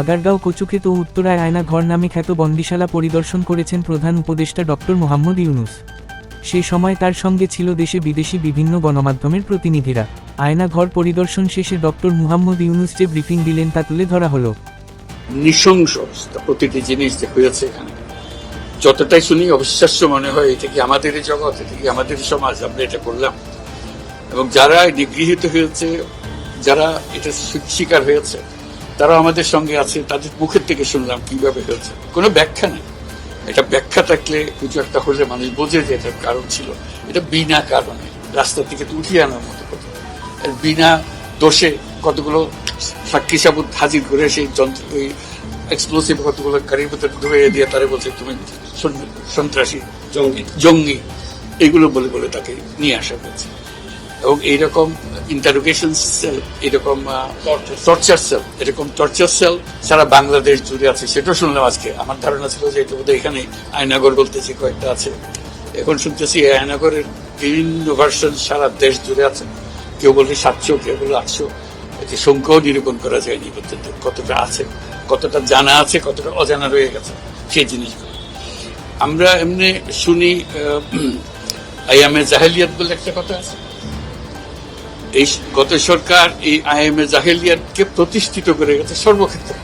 আগারগাঁও কচুক্ষেত ও উত্তরায় আয়না ঘর নামে খ্যাত বন্দিশালা পরিদর্শন করেছেন প্রধান উপদেষ্টা ডক্টর মোহাম্মদ ইউনুস। সে সময় তার সঙ্গে ছিল দেশে বিদেশি বিভিন্ন গণমাধ্যমের প্রতিনিধিরা। আয়না ঘর পরিদর্শন শেষে ডক্টর মুহাম্মদ ইউনুস যে ব্রিফিং দিলেন তা তুলে ধরা হলো। নৃশংস প্রতিটি জিনিস যে হয়েছে এখানে। যতটাই শুনি, অবিশ্বাস্য মনে হয়, এটা কি আমাদের জগৎ, এটা কি আমাদের সমাজ, আমরা এটা করলাম। এবং যারা নিগৃহীত হয়েছে, যারা এটা শিকার হয়েছে তারা আমাদের সঙ্গে আছে, তাদের মুখের থেকে শুনলাম কীভাবে হয়েছে। কোনো ব্যাখ্যা নেই। এটা ব্যাখ্যা থাকলে কিছু একটা হলে মানুষ বোঝে যে এটার কারণ ছিল। এটা বিনা কারণে, রাস্তা থেকে তো উঠিয়ে আনার মতো কথা। বিনা দোষে কতগুলো সাক্ষী সাবুত হাজির করে সেই যন্ত্র ওই এক্সপ্লোসিভ কতগুলো গাড়ির ভিতরে ঢুয়ে দিয়ে তারা বলছে, তুমি সন্ত্রাসী, জঙ্গি জঙ্গি। এগুলো বলে বলে তাকে নিয়ে আসা হয়েছে। এবং এইরকম ইন্টারোগেশন সেল এরকম টর্চার সেল এরকম টর্চার সেল সারা বাংলাদেশ জুড়ে আছে। সেটাও শুনলাম আজকে। আমার ধারণা ছিল যে এটা বোধহয় এখানে আয়নাগর বলতেছি কয়েকটা আছে। এখন শুনতেছি আয়নাগরের বিভিন্ন ভার্সন সারা দেশ জুড়ে আছে। কেউ বলে সাতশো কেউ বলে আটশো। যে সংখ্যাও নিরূপণ করা যায়নি পর্যন্ত কতটা আছে কতটা জানা আছে কতটা অজানা রয়ে গেছে সেই জিনিসগুলো। আমরা এমনি শুনি আইয়ামে জাহেলিয়াত বলে একটা কথা আছে। এই গত সরকার এই আইএমএ জাহেলিয়াতকে প্রতিষ্ঠিত করে গেছে সর্বক্ষেত্রে।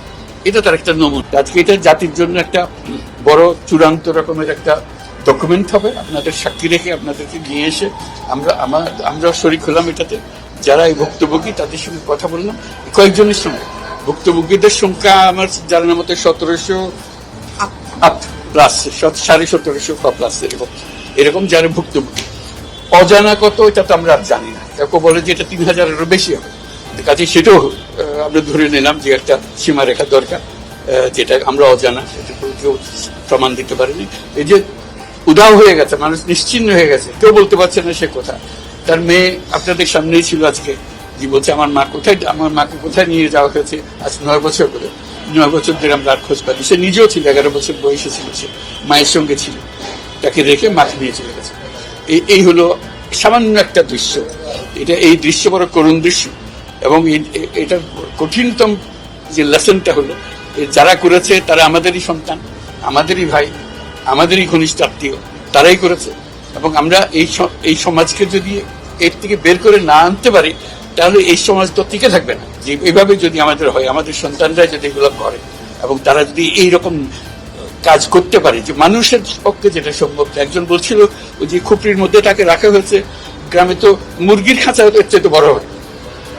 এটা তার একটা নমুনা। আজকে এটা জাতির জন্য একটা বড় চূড়ান্ত রকমের একটা ডকুমেন্ট হবে। আপনাদের সাক্ষী রেখে আপনাদেরকে নিয়ে এসে আমরা আমার আমরা শরিক হলাম এটাতে। যারা এই ভুক্তভোগী, তাদের সঙ্গে কথা বললাম। কয়েকজনের সঙ্গে। ভুক্তভোগীদের সংখ্যা আমার জানার মতো সতেরোশো প্লাস সাড়ে সতেরোশো প্লাস এরকম। এরকম যারা ভুক্তভোগী। অজানা কত, এটা তো আমরা জানি না। কেউ বলে যে এটা তিন হাজারেরও বেশি হবে। কাজে সেটাও আমরা ধরে নিলাম যে একটা সীমারেখা দরকার যেটা আমরা অজানা, সেটা কেউ প্রমাণ দিতে পারেনি। এই যে উদাও হয়ে গেছে, মানুষ নিশ্চিন্ন হয়ে গেছে, কেউ বলতে পারছে না সে কথা। তার মেয়ে আপনাদের সামনেই ছিল আজকে। যে বলছে, আমার মা কোথায়, আমার মাকে কোথায় নিয়ে যাওয়া হয়েছে? আজ নয় বছর করে নয় বছর ধরে আমরা আর খোঁজ পাইনি। সে নিজেও ছিল, এগারো বছর বয়সে ছিল সে, মায়ের সঙ্গে ছিল। তাকে রেখে মাকে নিয়ে চলে গেছে। এই এই হলো সামান্য একটা দৃশ্য। এটা এই দৃশ্য বড় করুণ দৃশ্য। এবং এই- এ- এটার কঠিনতম যে লেসনটা হলো যারা করেছে তারা আমাদেরই সন্তান, আমাদেরই ভাই, আমাদেরই ঘনিষ্ঠ আত্মীয়, তারাই করেছে। এবং আমরা এই এই সমাজকে যদি এর থেকে বের করে না আনতে পারি, তাহলে এই সমাজ তো টিকে থাকবে না। যে এভাবে যদি আমাদের হয়, আমাদের সন্তানরা যদি এগুলো করে, এবং তারা যদি এইরকম কাজ করতে পারে, যে মানুষের পক্ষে যেটা সম্ভব। একজন বলছিল, ওই যে খুপড়ির মধ্যে তাকে রাখা হয়েছে গ্রামে তো মুরগির খাঁচা এর চেয়ে তো বড় হয়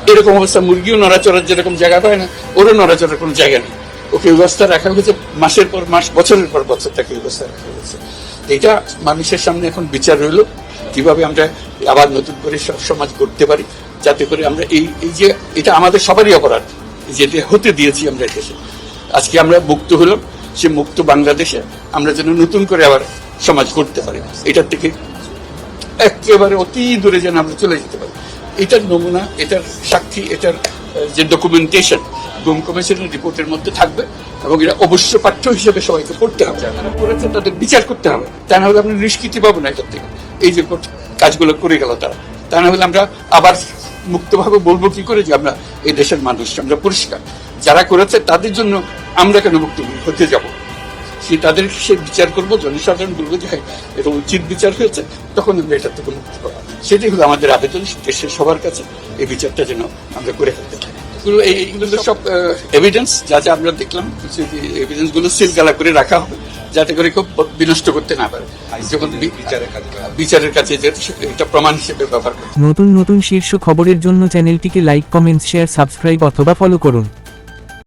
এরকম অবস্থা, মুরগিও নড়াচড়ার যেরকম জায়গা পায় না, ওরও নড়াচড়ার কোনো জায়গা নেই। ওকে ব্যবস্থা রাখা হয়েছে, মাসের পর মাস, বছরের পর বছর তাকে ব্যবস্থা রাখা হয়েছে। এটা মানুষের সামনে এখন বিচার রইল, কীভাবে আমরা আবার নতুন করে স- সমাজ করতে পারি, যাতে করে আমরা এই এই যে, এটা আমাদের সবারই অপরাধ, যেটা হতে দিয়েছি আমরা দেশে। আজকে আমরা মুক্ত হলাম, সে মুক্ত বাংলাদেশে আমরা যেন নতুন করে আবার সমাজ করতে পারি। এটার থেকে একেবারে অতি দূরে যেন আমরা চলে যেতে পারি। এটার নমুনা, এটার সাক্ষী, এটার যে ডকুমেন্টেশন গুম কমিশনের রিপোর্টের মধ্যে থাকবে এবং এটা অবশ্য পাঠ্য হিসেবে সবাইকে পড়তে হবে। যারা করেছে তাদের বিচার করতে হবে। তা না হলে আমরা নিষ্কৃতি পাবো না এটার থেকে। এই যে কাজগুলো করে গেল তারা। তা না হলে আমরা আবার মুক্তভাবে বলব কি করে যে আমরা এই দেশের মানুষ, আমরা পরিষ্কার। যারা করেছে তাদের জন্য আমরা কেন মুক্ত হতে যাব? সে তাদের সে বিচার করব? জনসাধারণ বলব যে হ্যাঁ এটা উচিত বিচার হয়েছে তখন আমরা এটা থেকে মুক্তি পাবো সেটাই হলো আমাদের আবেদন দেশের সবার কাছে এই বিচারটা যেন আমরা করে ফেলতে পারি। এইগুলো তো সব এভিডেন্স যা যা আমরা দেখলাম এভিডেন্সগুলো সিলগালা করে রাখা হবে যাতে করে কেউ বিনষ্ট করতে না পারে। যখন বিচারের কাছে এটা প্রমাণ হিসেবে ব্যবহার করে নতুন নতুন শীর্ষ খবরের জন্য চ্যানেলটিকে লাইক কমেন্টস শেয়ার সাবস্ক্রাইব অথবা ফলো করুন।